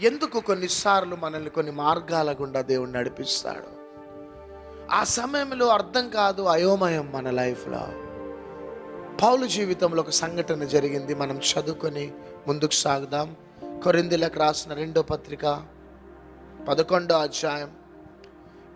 ఎందుకు కొన్నిసార్లు మనల్ని కొన్ని మార్గాల గుండా దేవుడు నడిపిస్తాడు? ఆ సమయంలో అర్థం కాదు అయోమయం మన లైఫ్లో. పౌలు జీవితంలో ఒక సంఘటన జరిగింది. మనం చదువుకొని ముందుకు సాగుదాం. కొరిందులకు రాసిన రెండో పత్రిక పదకొండో అధ్యాయం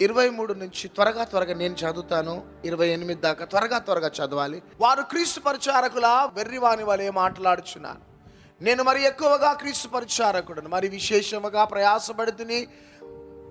ఇరవై మూడు నుంచి త్వరగా త్వరగా నేను చదువుతాను. ఇరవై ఎనిమిది దాకా త్వరగా త్వరగా చదవాలి. వారు క్రీస్తు పరిచారకుల వెర్రివాని వలె మాట్లాడుచున్నాను నేను మరి ఎక్కువగా క్రీస్తు పరిచారకుడను మరి విశేషముగా ప్రయాసపడుతుని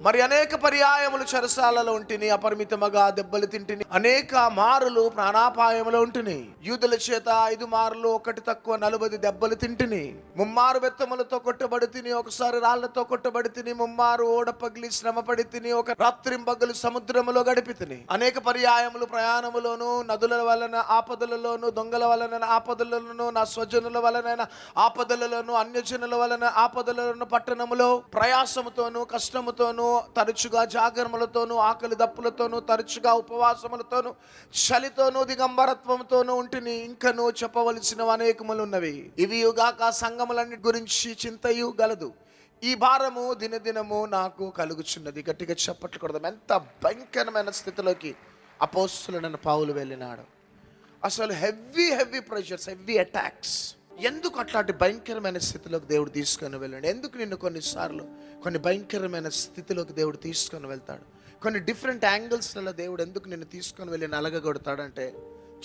మరి అనేక పర్యాయములు చెరసాలలో ఉంటిని అపరిమితముగా దెబ్బలు తింటిని అనేక మారులు ప్రాణాపాయములో ఉంటిని. యూదుల చేత ఐదు మారులు ఒకటి తక్కువ నలభై దెబ్బలు తింటిని. ముమ్మారు బెత్తములతో కొట్టబడి తిని ఒకసారి రాళ్ళతో కొట్టబడి తిని ముమ్మారు ఓడ పగిలి శ్రమ పడి తిని ఒక రాత్రింబగలు సముద్రములో గడిపి తిని. అనేక పర్యాయములు ప్రయాణములోను నదుల వలన ఆపదలలోను దొంగల వలన ఆపదలలోను నా స్వజనుల వలన ఆపదలలోను అన్యజనుల వలన ఆపదలను పట్టణములో ప్రయాసముతోను కష్టముతోను తరచుగా జాగరములతోనూ ఆకలి దప్పులతోనూ తరచుగా ఉపవాసములతోనూ చలితోనూ దిగంబరత్వంతోనూ ఉంటిని ఇంకనూ చెప్పవలసిన అనేకములు ఉన్నవి ఇవి యుగాక సంగములన్నిటి గురించి చింతయు గలదు. ఈ భారము దినదినము నాకు కలుగుచున్నది. గట్టిగా చెప్పట్కూడదు ఎంత భయంకరమైన స్థితిలోకి అపోస్తులను పావులు వెళ్ళినాడు. అసలు heavy heavy pressures heavy attacks. ఎందుకు అట్లాంటి భయంకరమైన స్థితిలోకి దేవుడు తీసుకొని వెళ్ళాడు? ఎందుకు నిన్ను కొన్నిసార్లు కొన్ని భయంకరమైన స్థితిలోకి దేవుడు తీసుకొని వెళ్తాడు? కొన్ని డిఫరెంట్ యాంగిల్స్లలో దేవుడు ఎందుకు నిన్ను తీసుకొని వెళ్ళి నలగగొడతాడంటే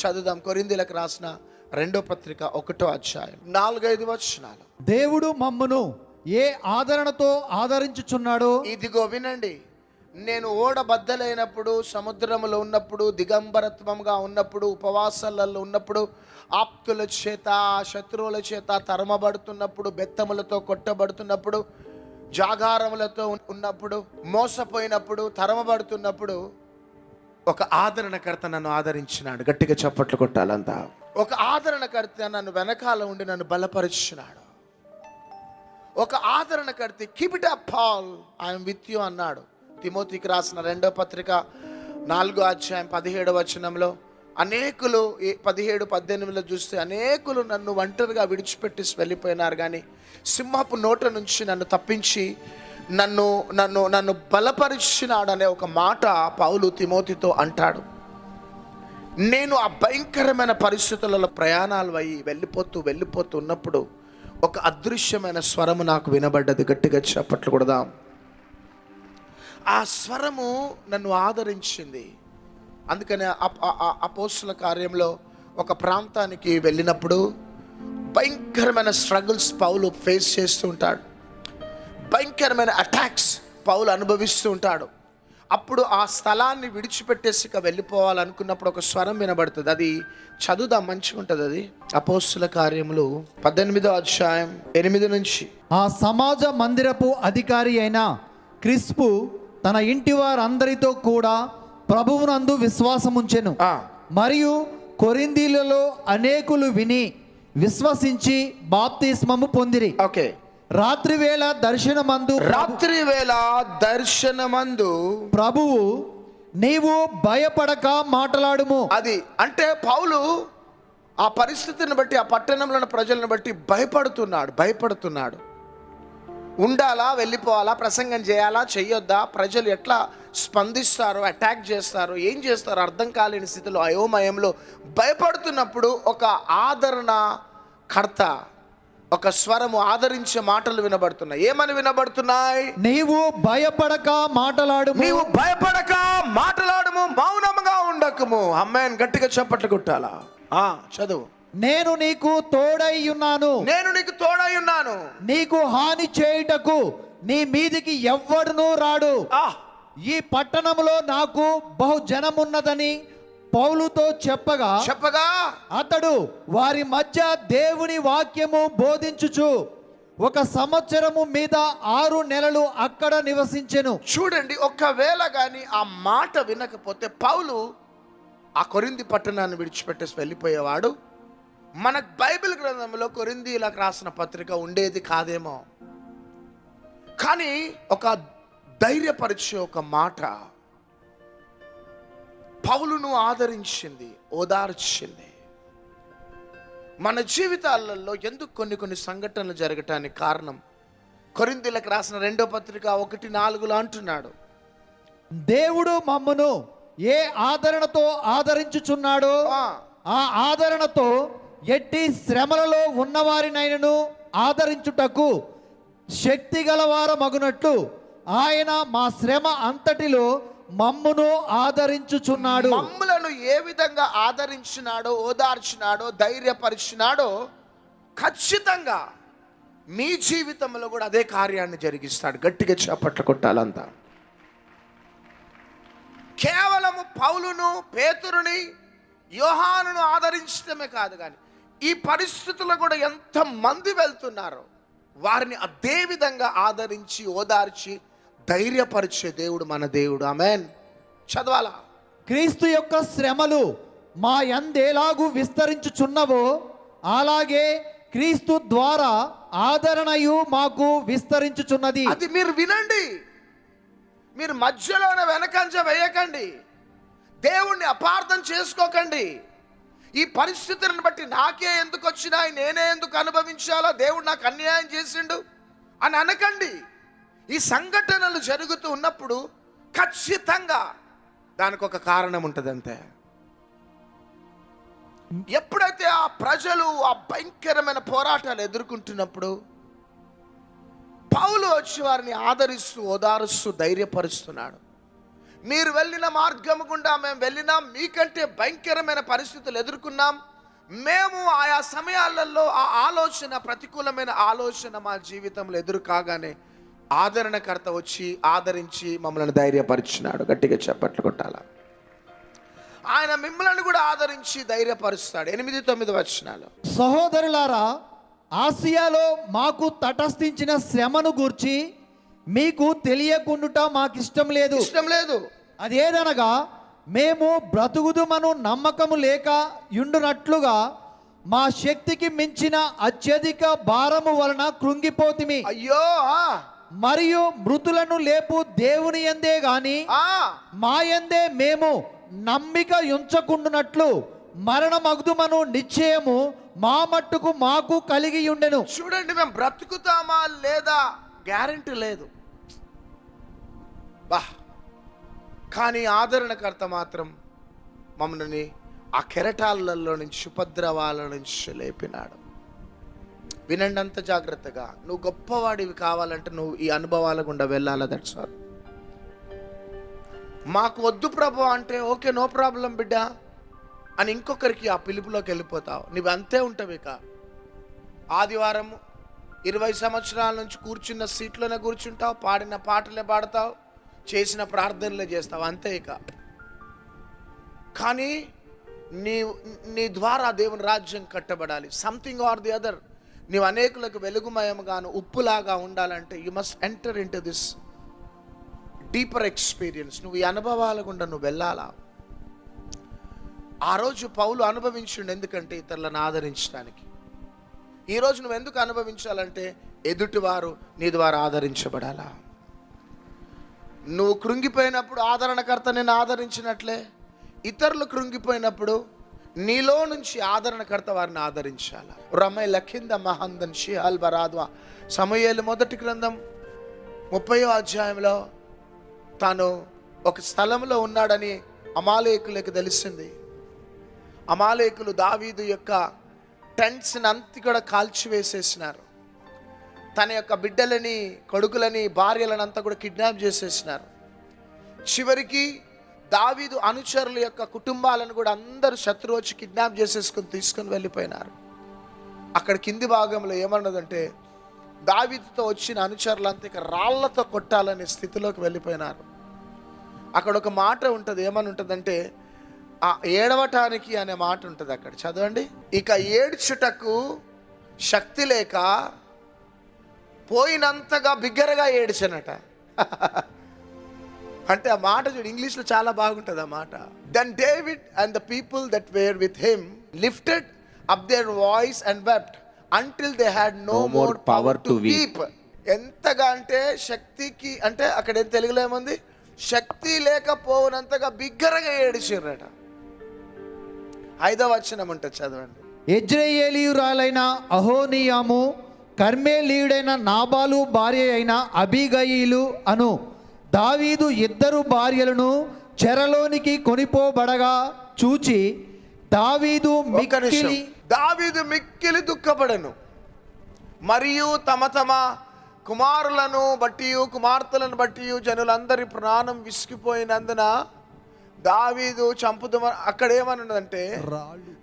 చదువుదాం. కొరిందీలకు రాసిన రెండో పత్రిక ఒకటో అధ్యాయం నాలుగైదు వచనాలు. దేవుడు మమ్మును ఏ ఆదరణతో ఆదరించుచున్నాడో ఇదిగో వినండి. నేను ఓడ బద్దలైనప్పుడు సముద్రములో ఉన్నప్పుడు దిగంబరత్వంగా ఉన్నప్పుడు ఉపవాసాలలో ఉన్నప్పుడు ఆప్తుల చేత శత్రువుల చేత తరమబడుతున్నప్పుడు బెత్తములతో కొట్టబడుతున్నప్పుడు జాగారములతో ఉన్- ఉన్నప్పుడు మోసపోయినప్పుడు తరమబడుతున్నప్పుడు ఒక ఆదరణకర్త నన్ను ఆదరించినాడు. గట్టిగా చప్పట్లు కొట్టాలంతా. ఒక ఆదరణకర్త నన్ను వెనకాల ఉండి నన్ను బలపరిచినాడు. ఒక ఆదరణకర్త keep it up Paul I'm with you అన్నాడు. తిమోతికి రాసిన రెండో పత్రిక నాలుగో అధ్యాయం పదిహేడు వచనంలో అనేకులు పదిహేడు పద్దెనిమిదిలో చూస్తే అనేకులు నన్ను ఒంటరిగా విడిచిపెట్టి వెళ్ళిపోయినారు కానీ సింహపు నోట నుంచి నన్ను తప్పించి నన్ను నన్ను నన్ను బలపరిచినాడు అనే ఒక మాట పౌలు తిమోతితో అంటాడు. నేను ఆ భయంకరమైన పరిస్థితులలో ప్రయాణాలు అయ్యి వెళ్ళిపోతూ వెళ్ళిపోతూ ఉన్నప్పుడు ఒక అదృశ్యమైన స్వరము నాకు వినబడ్డది. గట్టిగా చప్పట్లు కొడదాం. ఆ స్వరము నన్ను ఆదరించింది. అందుకని అపోస్తుల కార్యంలో ఒక ప్రాంతానికి వెళ్ళినప్పుడు భయంకరమైన స్ట్రగుల్స్ పౌలు ఫేస్ చేస్తూ ఉంటాడు. భయంకరమైన అటాక్స్ పౌలు అనుభవిస్తూ ఉంటాడు. అప్పుడు ఆ స్థలాన్ని విడిచిపెట్టేసి ఇక వెళ్ళిపోవాలనుకున్నప్పుడు ఒక స్వరం వినబడుతుంది. అది చదువుదాం మంచిగా ఉంటుంది అది. అపోస్తుల కార్యములు పద్దెనిమిదో అధ్యాయం ఎనిమిది నుంచి. ఆ సమాజ మందిరపు అధికారి అయిన క్రిస్పు తన ఇంటి వారందరితో కూడా ప్రభువునందు విశ్వాసముంచెను. మరియు కొరిందీలలో అనేకులు విని విశ్వసించి బాప్తిస్మము పొందిరి. ఓకే. రాత్రి వేళ దర్శనమందు రాత్రి వేళ దర్శనమందు ప్రభువు నీవు భయపడక మాట్లాడుము. అది అంటే పౌలు ఆ పరిస్థితిని బట్టి ఆ పట్టణంలో ఉన్న ప్రజలను బట్టి భయపడుతున్నాడు భయపడుతున్నాడు. ఉండాలా వెళ్ళిపోవాలా ప్రసంగం చేయాలా చెయ్యొద్దా? ప్రజలు ఎట్లా స్పందిస్తారు అటాక్ చేస్తారు ఏం చేస్తారు అర్థం కాలేని స్థితిలో అయోమయంలో భయపడుతున్నప్పుడు ఒక ఆదరణ కర్త ఒక స్వరము ఆదరించే మాటలు వినబడుతున్నాయి. ఏమని వినబడుతున్నాయి? నీవు భయపడక మాట్లాడుము. నీవు భయపడక మాట్లాడము మౌనముగా ఉండకము. అమ్మాయిని గట్టిగా చప్పట్లు కొట్టాలా? చదువు. నేను నీకు తోడై ఉన్నాను. నేను నీకు తోడై ఉన్నాను. నీకు హాని చేయుటకు నీ మీదికి ఎవ్వడునూ రాడు. ఆ. ఈ పట్టణములో నాకు బహు జనమున్నదని పౌలుతో చెప్పగా చెప్పగా అతడు వారి మధ్య దేవుని వాక్యము బోధించుచు ఒక సంవత్సరము మీద ఆరు నెలలు అక్కడ నివసించెను. చూడండి ఒకవేళ కానీ ఆ మాట వినకపోతే పౌలు ఆ కొరింది పట్టణాన్ని విడిచిపెట్టేసి వెళ్ళిపోయేవాడు. మన బైబిల్ గ్రంథంలో కొరిందీలకు రాసిన పత్రిక ఉండేది కాదేమో. కానీ ఒక ధైర్యపరిచే ఒక మాట పౌలును ఆదరించింది ఓదార్చింది. మన జీవితాలలో ఎందుకు కొన్ని కొన్ని సంఘటనలు జరగటానికి కారణం? కొరింథీలకు రాసిన రెండో పత్రిక ఒకటి నాలుగులో అంటున్నాడు దేవుడు మమ్మను ఏ ఆదరణతో ఆదరించుచున్నాడో ఆ ఆదరణతో ఎట్టి శ్రమలలో ఉన్నవారినైనను ఆదరించుటకు శక్తి గలవార మగునట్లు ఆయన మా శ్రమ అంతటిలో మమ్మును ఆదరించుచున్నాడు. మమ్ములను ఏ విధంగా ఆదరించినాడో ఓదార్చినాడో ధైర్యపరిచినాడో ఖచ్చితంగా మీ జీవితంలో కూడా అదే కార్యాన్ని జరిగిస్తాడు. గట్టిగా చేపట్ల కొట్టాలంతా. కేవలము పౌలును పేతురుని యోహానును ఆదరించడమే కాదు కానీ ఈ పరిస్థితుల్లో కూడా ఎంత మంది వెళ్తున్నారో? వారిని అదే విధంగా ఆదరించి ఓదార్చి ధైర్యపరిచే దేవుడు మన దేవుడు. ఆమెన్. చదవాలా? క్రీస్తు యొక్క శ్రమలు మా యందేలాగు విస్తరించుచున్నవో అలాగే క్రీస్తు ద్వారా ఆదరణయు మాకు విస్తరించుచున్నది. అది మీరు వినండి. మీరు మధ్యలోనే వెనకంజ వేయకండి. దేవుణ్ణి అపార్థం చేసుకోకండి. ఈ పరిస్థితులను బట్టి నాకే ఎందుకు వచ్చినాయి? నేనే ఎందుకు అనుభవించాలో? దేవుడు నాకు అన్యాయం చేసిండు అని అనకండి. ఈ సంఘటనలు జరుగుతూ ఉన్నప్పుడు ఖచ్చితంగా దానికి ఒక కారణం ఉంటుంది అంతే ఎప్పుడైతే ఆ ప్రజలు ఆ భయంకరమైన పోరాటాలు ఎదుర్కొంటున్నప్పుడు పౌలు వచ్చి వారిని ఆదరిస్తూ ఓదారుస్తూ ధైర్యపరుస్తున్నాడు. మీరు వెళ్ళిన మార్గం గుండా మేము వెళ్ళినాం మీకంటే భయంకరమైన పరిస్థితులు ఎదుర్కొన్నాం. మేము ఆయా సమయాలలో ఆ ఆలోచన ప్రతికూలమైన ఆలోచన మా జీవితంలో ఎదురు కాగానే ఆదరణకర్త వచ్చి ఆదరించి మమ్మల్ని ధైర్యపరిచినాడు. గట్టిగా చెప్పట్లు కొట్టాల. ఆయన మిమ్మల్ని కూడా ఆదరించి ధైర్యపరుస్తాడు. ఎనిమిది తొమ్మిది వచ్చినాలు సహోదరులారా ఆసియాలో మాకు తటస్థించిన శ్రమను గూర్చి మీకు తెలియకుండుట మాకిష్టం లేదు. ఇష్టం లేదు. అదేదనగా మేము బ్రతుకుదుమను నమ్మకము లేక యుండునట్లుగా మా శక్తికి మించిన అత్యధిక భారము వలన కృంగిపోతిమి. అయ్యో మరియు మృతులను లేపు దేవుని ఎందే గాని ఆ, మా యందే మేము నమ్మిక ఉంచకుండునట్లు మరణమగుదుమను నిశ్చయము మా మట్టుకు మాకు కలిగి ఉండెను చూడండి మేము బ్రతుకుతామా లేదా గ్యారంటీ లేదు. బా. కానీ ఆదరణకర్త మాత్రం మమ్మల్ని ఆ కెరటాలలో నుంచి ఉపద్రవాల నుంచి లేపినాడు. వినండి అంత జాగ్రత్తగా నువ్వు గొప్పవాడివి కావాలంటే నువ్వు ఈ అనుభవాల గుండా వెళ్ళాలి దట్స్ సార్? మాకు వద్దు ప్రభు అంటే ఓకే నో ప్రాబ్లం బిడ్డ. అని ఇంకొకరికి ఆ పిలుపులోకి వెళ్ళిపోతావు. నువ్వు అంతే ఉంటావు ఇక. ఆదివారం ఇరవై సంవత్సరాల నుంచి కూర్చున్న సీట్లోనే కూర్చుంటావు పాడిన పాటలే పాడతావు. చేసిన ప్రార్థనలే చేస్తావు అంతే ఇక. కానీ నీ నీ ద్వారా దేవుని రాజ్యం కట్టబడాలి. సంథింగ్ ఆర్ ది అదర్ నీవు అనేకులకు వెలుగుమయముగాను ఉప్పులాగా ఉండాలంటే you must enter into this deeper experience నువ్వు ఈ అనుభవాల గుండా నువ్వు వెళ్ళాలా? ఆ రోజు పౌలు అనుభవించిండు ఎందుకంటే ఇతరులను ఆదరించడానికి. ఈరోజు నువ్వు ఎందుకు అనుభవించాలంటే ఎదుటివారు నీ ద్వారా ఆదరించబడాలా? నువ్వు కృంగిపోయినప్పుడు ఆదరణకర్త నేను ఆదరించినట్లే. ఇతరులు కృంగిపోయినప్పుడు నీలో నుంచి ఆదరణకర్త వారిని ఆదరించాల? రమై లఖింద మహందన్ షిహాల్ బరాద్వా సమయాలు మొదటి గ్రంథం ముప్పయో అధ్యాయంలో తాను ఒక స్థలంలో ఉన్నాడని అమాలేకులకు తెలిసింది. అమాలేకులు దావీదు యొక్క టెంట్స్ని అంతి కూడా కాల్చివేసేసినారు. తన యొక్క బిడ్డలని కొడుకులని భార్యలను అంతా కూడా కిడ్నాప్ చేసేసినారు. చివరికి దావీదు అనుచరుల యొక్క కుటుంబాలను కూడా అందరూ శత్రువు వచ్చి కిడ్నాప్ చేసేసుకొని తీసుకొని వెళ్ళిపోయినారు. అక్కడ కింది భాగంలో ఏమన్నదంటే దావీదుతో వచ్చిన అనుచరులంతా ఇక రాళ్ళతో కొట్టాలనే స్థితిలోకి వెళ్ళిపోయినారు. అక్కడ ఒక మాట ఉంటుంది ఏమని ఉంటుందంటే ఆ ఏడవటానికి అనే మాట ఉంటుంది అక్కడ. చదవండి. ఇక ఏడ్చుటకు శక్తి లేక పోయినంతగా బిగ్గరగా ఏడ్చనట. అంటే ఆ మాట చూడు ఇంగ్లీష్లో చాలా బాగుంటుంది ఆ మాట. Then David and the people that were with him lifted up their voice and wept until they had no more power to weep ఎంతగా అంటే శక్తికి అంటే అక్కడ ఏం తెలుగులో ఏముంది? శక్తి లేకపోవునంతగా బిగ్గరగా ఏడిచిర్రట. ఐదవ వచనం ఉంటుంది చదవండి. ఎజ్రయేలీయురాలైన అహోనియాము కర్మేలీయుడైన నాబాలు భార్య అయిన అబిగయిలు అను దావీదు ఇద్దరు భార్యలను చెరలోనికి కొనిపోబడగా చూచి దావీదు మిక్కిలి దావీదు మిక్కిలి దుఃఖపడను. మరియు తమ తమ కుమారులను బట్టి కుమార్తెలను బట్టి జనులందరి ప్రాణం విసిగిపోయినందున దావీదు చంపుదమ అక్కడ ఏమన్నదంటే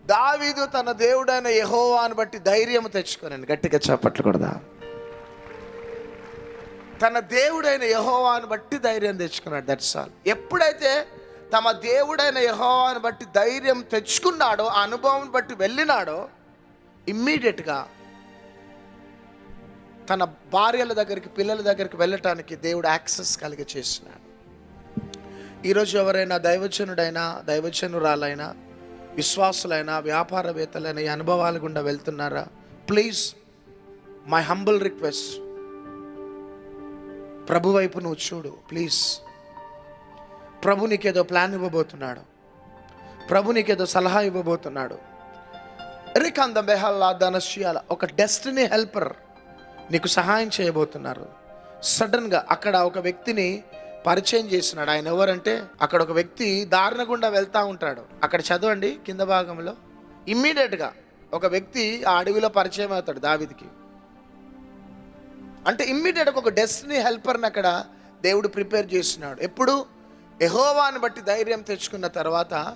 దావీదు తన దేవుడైన యహోవాను బట్టి ధైర్యం తెచ్చుకోనండి గట్టిగా చప్పట్లు కొడదా తన దేవుడైన యహోవాను బట్టి ధైర్యం తెచ్చుకున్నాడు దట్స్ ఆల్ ఎప్పుడైతే తమ దేవుడైన యహోవాను బట్టి ధైర్యం తెచ్చుకున్నాడో ఆ అనుభవం బట్టి వెళ్ళినాడో ఇమ్మీడియట్గా తన భార్యల దగ్గరికి పిల్లల దగ్గరికి వెళ్ళటానికి దేవుడు యాక్సెస్ కలిగ చేసినాడు ఈరోజు ఎవరైనా దైవజనుడైనా దైవజనురాలైనా విశ్వాసులైనా వ్యాపారవేత్తలైన ఈ అనుభవాల గుండా వెళ్తున్నారా? ప్లీజ్ మై హంబుల్ రిక్వెస్ట్ ప్రభు వైపు నువ్వు చూడు ప్లీజ్ ప్రభు నీకేదో ప్లాన్ ఇవ్వబోతున్నాడు. ప్రభు నీకేదో సలహా ఇవ్వబోతున్నాడు. రికాంద బెహల్లా ధనశ్యాల ఒక డెస్టినీ హెల్పర్ నీకు సహాయం చేయబోతున్నారు. సడన్గా అక్కడ ఒక వ్యక్తిని పరిచయం చేసినాడు ఆయన ఎవరంటే అక్కడ ఒక వ్యక్తి దారుణ గుండా వెళ్తూ ఉంటాడు. అక్కడ చదవండి కింద భాగంలో. ఇమ్మీడియట్గా ఒక వ్యక్తి ఆ అడవిలో పరిచయం అవుతాడు దావిదికి. అంటే ఇమ్మీడియట్గా ఒక డెస్టినీ హెల్పర్ని అక్కడ దేవుడు ప్రిపేర్ చేసినాడు ఎప్పుడు? ఎహోవాని బట్టి ధైర్యం తెచ్చుకున్న తర్వాత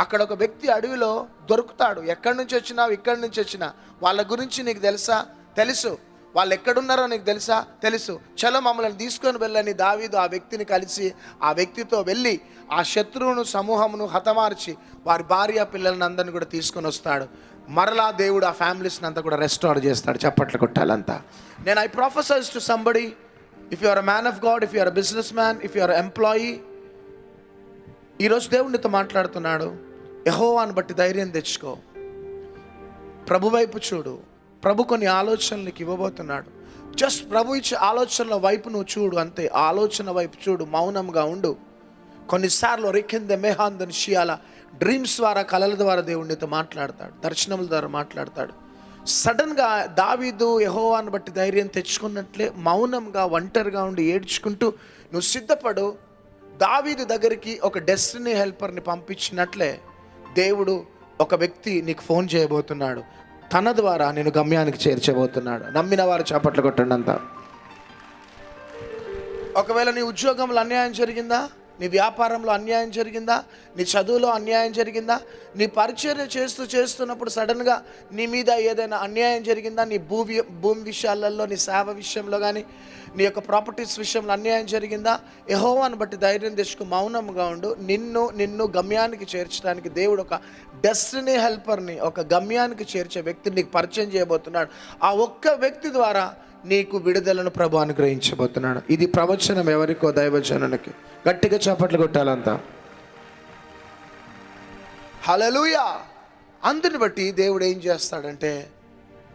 అక్కడ ఒక వ్యక్తి అడవిలో దొరుకుతాడు. ఎక్కడి నుంచి వచ్చినావు? ఇక్కడి నుంచి వచ్చినా? వాళ్ళ గురించి నీకు తెలుసా? తెలుసు. వాళ్ళు ఎక్కడున్నారో నీకు తెలుసా? తెలుసు. చలో మమ్మల్ని తీసుకొని వెళ్ళని దావీదు ఆ వ్యక్తిని కలిసి ఆ వ్యక్తితో వెళ్ళి ఆ శత్రువును సమూహమును హతమార్చి వారి భార్య పిల్లలని అందరిని కూడా తీసుకొని వస్తాడు. మరలా దేవుడు ఆ ఫ్యామిలీస్ని అంతా కూడా రెస్టోర్ చేస్తాడు. చప్పట్లు కొట్టాలంతా. నేను I professors to somebody if you are man of God if you are business man if you are employee ఈరోజు దేవునితో మాట్లాడుతున్నాడు. యహోవాని బట్టి ధైర్యం తెచ్చుకో. ప్రభు వైపు చూడు. ప్రభు కొన్ని ఆలోచనలకు ఇవ్వబోతున్నాడు. జస్ట్ ప్రభు ఇచ్చే ఆలోచనల వైపు నువ్వు చూడు అంతే. ఆలోచన వైపు చూడు మౌనంగా ఉండు. కొన్నిసార్లు రికింద మెహాందని షియాల డ్రీమ్స్ ద్వారా కళల ద్వారా దేవుడితో మాట్లాడతాడు దర్శనముల ద్వారా మాట్లాడతాడు. సడన్గా దావీదు యహోవాన్ని బట్టి ధైర్యం తెచ్చుకున్నట్లే మౌనంగా ఒంటరిగా ఉండి ఏడ్చుకుంటూ నువ్వు సిద్ధపడు. దావీదు దగ్గరికి ఒక డెస్టినీ హెల్పర్ని పంపించినట్లే దేవుడు ఒక వ్యక్తి నీకు ఫోన్ చేయబోతున్నాడు. తన ద్వారా నేను గమ్యానికి చేర్చబోతున్నాడు. నమ్మిన వారు చేపట్లు కొట్టండి ఒకవేళ నీ ఉద్యోగంలో అన్యాయం జరిగిందా? నీ వ్యాపారంలో అన్యాయం జరిగిందా? నీ చదువులో అన్యాయం జరిగిందా? నీ పరిచర్య చేస్తూ చేస్తున్నప్పుడు సడన్గా నీ మీద ఏదైనా అన్యాయం జరిగిందా? నీ భూమి భూమి విషయాలలో నీ సేవ విషయంలో కానీ నీ యొక్క ప్రాపర్టీస్ విషయంలో అన్యాయం జరిగిందా? యహోవాను బట్టి ధైర్యం తెచ్చుకు మౌనంగా ఉండు. నిన్ను నిన్ను గమ్యానికి చేర్చడానికి దేవుడు ఒక డెస్టినీ హెల్పర్ని ఒక గమ్యానికి చేర్చే వ్యక్తిని నీకు పరిచయం చేయబోతున్నాడు. ఆ ఒక్క వ్యక్తి ద్వారా నీకు విడుదలను ప్రభు అనుగ్రహించబోతున్నాడు. ఇది ప్రవచనం ఎవరికో దైవజనునికి. గట్టిగా చేపట్లు కొట్టాలంతా. హలలుయా అందుని బట్టి దేవుడు ఏం చేస్తాడంటే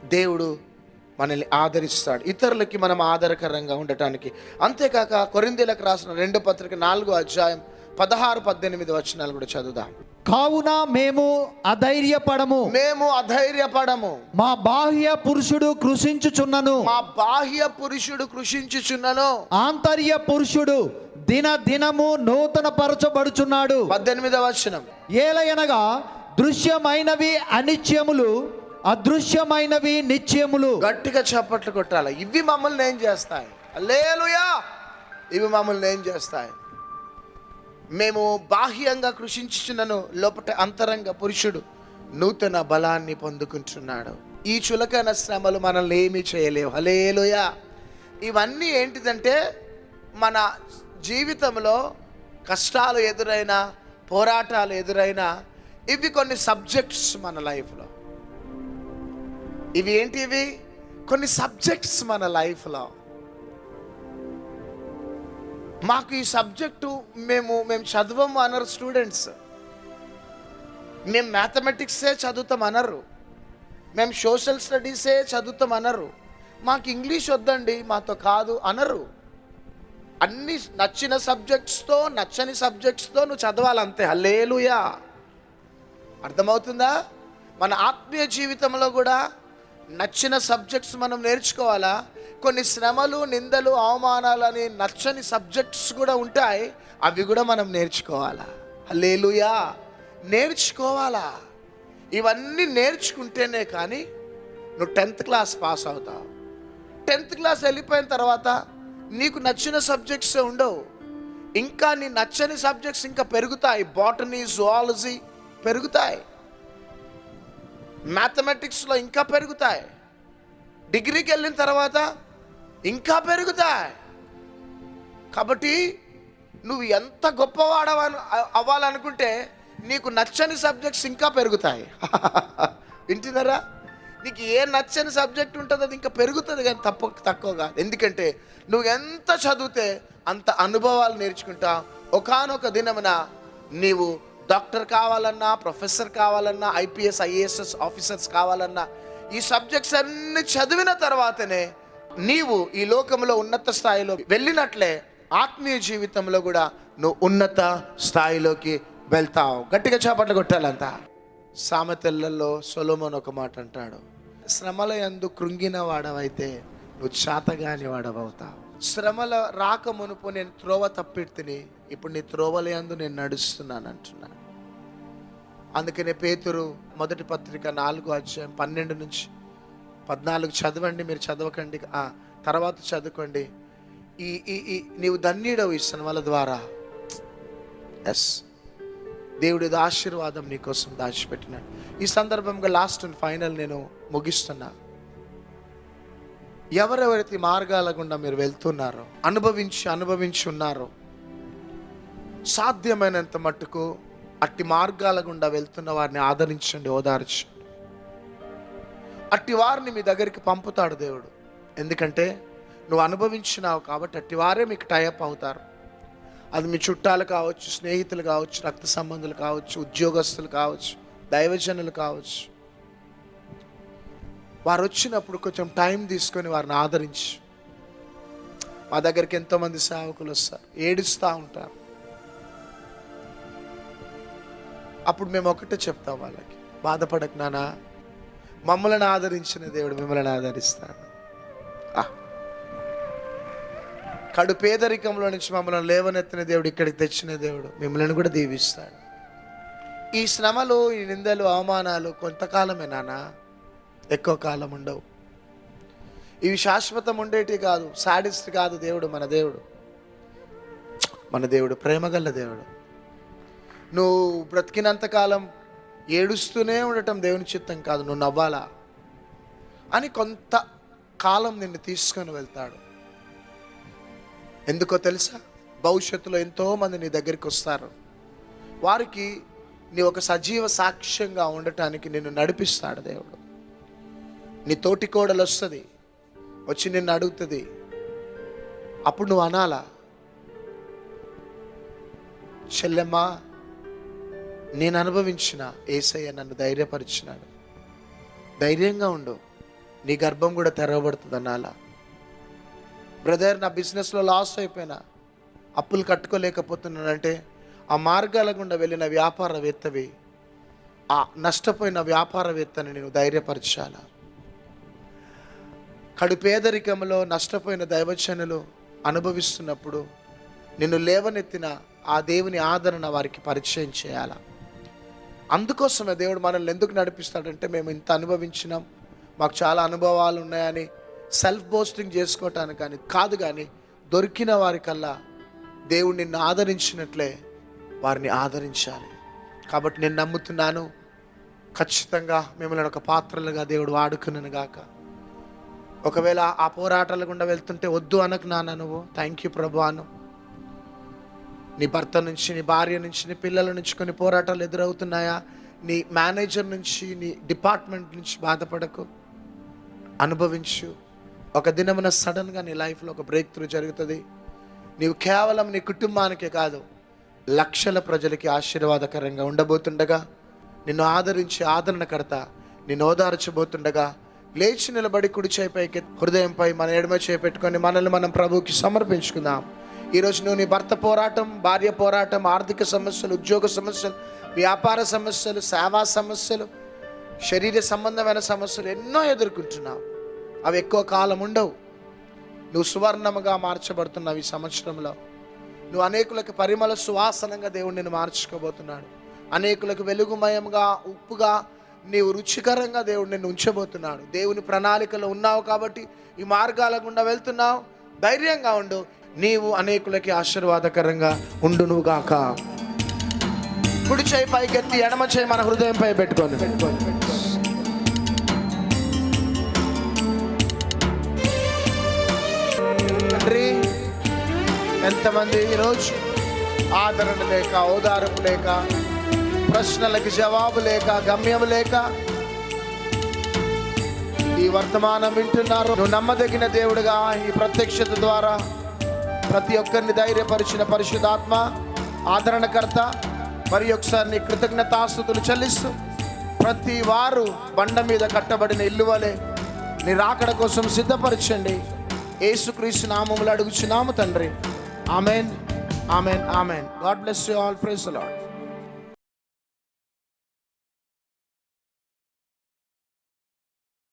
దేవుడు మనల్ని ఆదరిస్తాడు. ఇతరులకి మనం ఆదరకరంగా ఉండటానికి. అంతేకాక కొరిందేలకు రాసిన రెండు పత్రిక నాలుగో అధ్యాయం పదహారు పద్దెనిమిది వచనాలు కూడా చదువుదాం. కావున మేము అధైర్యపడము. మేము అధైర్యపడము. మా బాహ్య పురుషుడు కృషించుచున్నను. మా బాహ్య పురుషుడు కృషించుచున్నను. ఆంతర్య పురుషుడు దిన దినము నూతన పరచబడుచున్నాడు పద్దెనిమిదవ వచనం. ఏలయనగా దృశ్యమైనవి అనిత్యములు అదృశ్యమైనవి నిత్యములు. గట్టిగా చప్పట్లు కొట్టాలి. ఇవి మమ్మల్ని ఏం చేస్తాయి? లేలుయా ఇవి మమ్మల్ని ఏం చేస్తాయి? మేము బాహ్యంగా కృషించుచున్నను లోపట అంతరంగ పురుషుడు నూతన బలాన్ని పొందుకుంటున్నాడు. ఈ చులకన శ్రమలు మనల్ని ఏమీ చేయలేవు. హలేలుయా ఇవన్నీ ఏంటిదంటే మన జీవితంలో కష్టాలు ఎదురైనా పోరాటాలు ఎదురైనా ఇవి కొన్ని సబ్జెక్ట్స్ మన లైఫ్లో. ఇవి ఏంటి ఇవి? కొన్ని సబ్జెక్ట్స్ మన లైఫ్లో మాకు ఈ సబ్జెక్టు మేము మేము చదవము అనరు స్టూడెంట్స్ మేము మ్యాథమెటిక్సే చదువుతాం అనరు. మేము సోషల్ స్టడీసే చదువుతాం అనరు. మాకు ఇంగ్లీష్ వద్దండి మాతో కాదు అనరు. అన్ని నచ్చిన సబ్జెక్ట్స్తో నచ్చని సబ్జెక్ట్స్తో నువ్వు చదవాలంతే. హల్లేలుయా. అర్థమవుతుందా? మన ఆత్మీయ జీవితంలో కూడా నచ్చిన సబ్జెక్ట్స్ మనం నేర్చుకోవాలా? కొన్ని శ్రమలు నిందలు అవమానాలు అని నచ్చని సబ్జెక్ట్స్ కూడా ఉంటాయి. అవి కూడా మనం నేర్చుకోవాలా? లేలుయా నేర్చుకోవాలా? ఇవన్నీ నేర్చుకుంటేనే కానీ నువ్వు టెన్త్ క్లాస్ పాస్ అవుతావు. టెన్త్ క్లాస్ వెళ్ళిపోయిన తర్వాత నీకు నచ్చిన సబ్జెక్ట్స్ ఉండవు. ఇంకా నీ నచ్చని సబ్జెక్ట్స్ ఇంకా పెరుగుతాయి. బాటనీ జువాలజీ పెరుగుతాయి. మ్యాథమెటిక్స్లో ఇంకా పెరుగుతాయి. డిగ్రీకి వెళ్ళిన తర్వాత ఇంకా పెరుగుతాయి. కాబట్టి నువ్వు ఎంత గొప్పవాడవని అవ్వాలనుకుంటే నీకు నచ్చని సబ్జెక్ట్స్ ఇంకా పెరుగుతాయి. వింటున్నారా? నీకు ఏ నచ్చని సబ్జెక్ట్ ఉంటుందో అది ఇంకా పెరుగుతుంది కానీ తప్ప తక్కువ కాదు. ఎందుకంటే నువ్వు ఎంత చదివితే అంత అనుభవాలు నేర్చుకుంటా. ఒకానొక దినమున నీవు డాక్టర్ కావాలన్నా ప్రొఫెసర్ కావాలన్నా ఐపీఎస్ ఐఏఎస్ఎస్ ఆఫీసర్స్ కావాలన్నా ఈ సబ్జెక్ట్స్ అన్ని చదివిన తర్వాతనే నీవు ఈ లోకంలో ఉన్నత స్థాయిలో వెళ్ళినట్లే ఆత్మీయ జీవితంలో కూడా నువ్వు ఉన్నత స్థాయిలోకి వెళ్తావు. గట్టిగా చేపట్లు కొట్టాలంతా సామెతలలో సొలోమోన్ ఒక మాట అంటాడు శ్రమల ఎందు కృంగిన వాడవైతే నువ్వు చాతగాని వాడవవుతావు. శ్రమల రాక మునుపు నేను త్రోవ తప్పెడుతుని ఇప్పుడు నీ త్రోవలయందు నేను నడుస్తున్నాను అంటున్నాను. అందుకనే పేతురు మొదటి పత్రిక నాలుగు అధ్యాయం పన్నెండు నుంచి పద్నాలుగు చదవండి మీరు చదవకండి తర్వాత చదువుకోండి. ఈ ఈ ఈ నీవు ధన్యుడవు ఈ శ్రమల ద్వారా. ఎస్ దేవుడి ఆశీర్వాదం నీకోసం దాచిపెట్టినాడు. ఈ సందర్భంగా లాస్ట్ అండ్ ఫైనల్ నేను ముగిస్తున్నా. ఎవరెవరైతే మార్గాల గుండా మీరు వెళ్తున్నారో అనుభవించి అనుభవించి ఉన్నారో సాధ్యమైనంత మట్టుకు అట్టి మార్గాల గుండా వెళ్తున్న వారిని ఆదరించండి ఓదార్చండి. అట్టి వారిని మీ దగ్గరికి పంపుతాడు దేవుడు. ఎందుకంటే నువ్వు అనుభవించినావు కాబట్టి అట్టి వారే మీకు టైప్ అవుతారు. అది మీ చుట్టాలు కావచ్చు స్నేహితులు కావచ్చు రక్త సంబంధులు కావచ్చు ఉద్యోగస్తులు కావచ్చు దైవజనులు కావచ్చు. వారు వచ్చినప్పుడు కొంచెం టైం తీసుకొని వారిని ఆదరించి మా దగ్గరికి ఎంతోమంది సేవకులు వస్తారు ఏడుస్తూ ఉంటారు. అప్పుడు మేము ఒకటే చెప్తాం వాళ్ళకి బాధపడకు నానా మమ్మల్ని ఆదరించిన దేవుడు మిమ్మల్ని ఆదరిస్తాడు. ఆ. కడు పేదరికంలో నుంచి మమ్మల్ని లేవనెత్తిన దేవుడు ఇక్కడికి తెచ్చిన దేవుడు మిమ్మల్ని కూడా దీవిస్తాడు. ఈ శ్రమలు ఈ నిందలు అవమానాలు కొంతకాలమే నానా ఎక్కువ కాలం ఉండవు. ఇవి శాశ్వతం ఉండేటి కాదు. సాడిస్ట్ కాదు దేవుడు మన దేవుడు. మన దేవుడు ప్రేమగల్ల దేవుడు. నువ్వు బ్రతికినంతకాలం ఏడుస్తూనే ఉండటం దేవుని చిత్తం కాదు. నువ్వు నవ్వాలా? అని కొంత కాలం నిన్ను తీసుకొని వెళ్తాడు. ఎందుకో తెలుసా? భవిష్యత్తులో ఎంతోమంది నీ దగ్గరికి వస్తారు. వారికి నీ ఒక సజీవ సాక్ష్యంగా ఉండటానికి నిన్ను నడిపిస్తాడు దేవుడు. నీ తోటి కోడలు వస్తుంది. వచ్చి నిన్ను అడుగుతుంది. అప్పుడు నువ్వు అనాలా? చెల్లెమ్మా నేను అనుభవించిన ఏసయ్య నన్ను ధైర్యపరిచినాడు. ధైర్యంగా ఉండు. నీ గర్భం కూడా తెరవబడుతుంది అనాలా? బ్రదర్ నా బిజినెస్లో లాస్ అయిపోయినా అప్పులు కట్టుకోలేకపోతున్నానంటే ఆ మార్గాల గుండా వెళ్ళిన వ్యాపారవేత్తవి ఆ నష్టపోయిన వ్యాపారవేత్తని నేను ధైర్యపరచాలా? కడు పేదరికంలో నష్టపోయిన దైవచనులు అనుభవిస్తున్నప్పుడు నిన్ను లేవనెత్తిన ఆ దేవుని ఆదరణ వారికి పరిచయం చేయాలా. అందుకోసమే దేవుడు మనల్ని ఎందుకు నడిపిస్తాడంటే మేము ఇంత అనుభవించినాం మాకు చాలా అనుభవాలు ఉన్నాయని సెల్ఫ్ బోస్టింగ్ చేసుకోవటానికి కానీ కాదు కానీ దొరికిన వారికల్లా దేవుడు నిన్ను ఆదరించినట్లే వారిని ఆదరించాలి. కాబట్టి నేను నమ్ముతున్నాను ఖచ్చితంగా మిమ్మల్ని ఒక పాత్రలుగా దేవుడు వాడుకున్నాను గాక. ఒకవేళ ఆ పోరాటాల గుండా వెళ్తుంటే వద్దు అనకు నాన్న నువ్వు. థ్యాంక్ యూ ప్రభు అను. నీ భర్త నుంచి నీ భార్య నుంచి నీ పిల్లల నుంచి కొన్ని పోరాటాలు ఎదురవుతున్నాయా? నీ మేనేజర్ నుంచి నీ డిపార్ట్మెంట్ నుంచి బాధపడకు. అనుభవించు. ఒక దినమున సడన్గా నీ లైఫ్లో ఒక బ్రేక్ త్రూ జరుగుతుంది. నీవు కేవలం నీ కుటుంబానికే కాదు లక్షల ప్రజలకి ఆశీర్వాదకరంగా ఉండబోతుండగా నిన్ను ఆదరించి ఆదరణకర్త నిన్ను ఓదార్చబోతుండగా లేచి నిలబడి కుడి చేపైకి హృదయంపై మన ఎడమ చేపెట్టుకొని మనల్ని మనం ప్రభువుకి సమర్పించుకుందాం. ఈరోజు నువ్వు నీ భర్త పోరాటం భార్య పోరాటం ఆర్థిక సమస్యలు ఉద్యోగ సమస్యలు వ్యాపార సమస్యలు సేవా సమస్యలు శరీర సంబంధమైన సమస్యలు ఎన్నో ఎదుర్కొంటున్నావు. అవి ఎక్కువ కాలం ఉండవు. నువ్వు సువర్ణముగా మార్చబడుతున్నావు ఈ సంవత్సరంలో. నువ్వు అనేకులకు పరిమళ సువాసనంగా దేవుడు మార్చుకోబోతున్నాడు. అనేకులకు వెలుగుమయంగా ఉప్పుగా నీవు రుచికరంగా దేవుడు నిన్ను ఉంచబోతున్నాడు. దేవుని ప్రణాళికలో ఉన్నావు కాబట్టి ఈ మార్గాల గుండా వెళ్తున్నావు. ధైర్యంగా ఉండు. నీవు అనేకులకి ఆశీర్వాదకరంగా ఉండును గాక. కుడి చేయి పైకెత్తి ఎడమ చేయి మన హృదయంపై పెట్టుకోండి పెట్టుకోండి. పెట్టుకోండి తండ్రి ఎంతమంది ఈరోజు ఆదరణ లేక ఓదారపు లేక ప్రశ్నలకు జవాబు లేక గమ్యం లేక ఈ వర్తమానం వింటున్నారు. నువ్వు నమ్మదగిన దేవుడుగా ఈ ప్రత్యక్షత ద్వారా ప్రతి ఒక్కరిని ధైర్యపరిచిన పరిశుద్ధాత్మ ఆదరణకర్త మరి ఒకసారి నీ కృతజ్ఞతాస్తుతులు చెల్లిస్తూ ప్రతి వారు బండ మీద కట్టబడిన ఇల్లు వలె నీ రాకడ కోసం సిద్ధపరచండి. ఏసుక్రీస్తు నామములు అడుగుచున్నాము తండ్రి. Amen amen amen. God bless you all. Praise Lord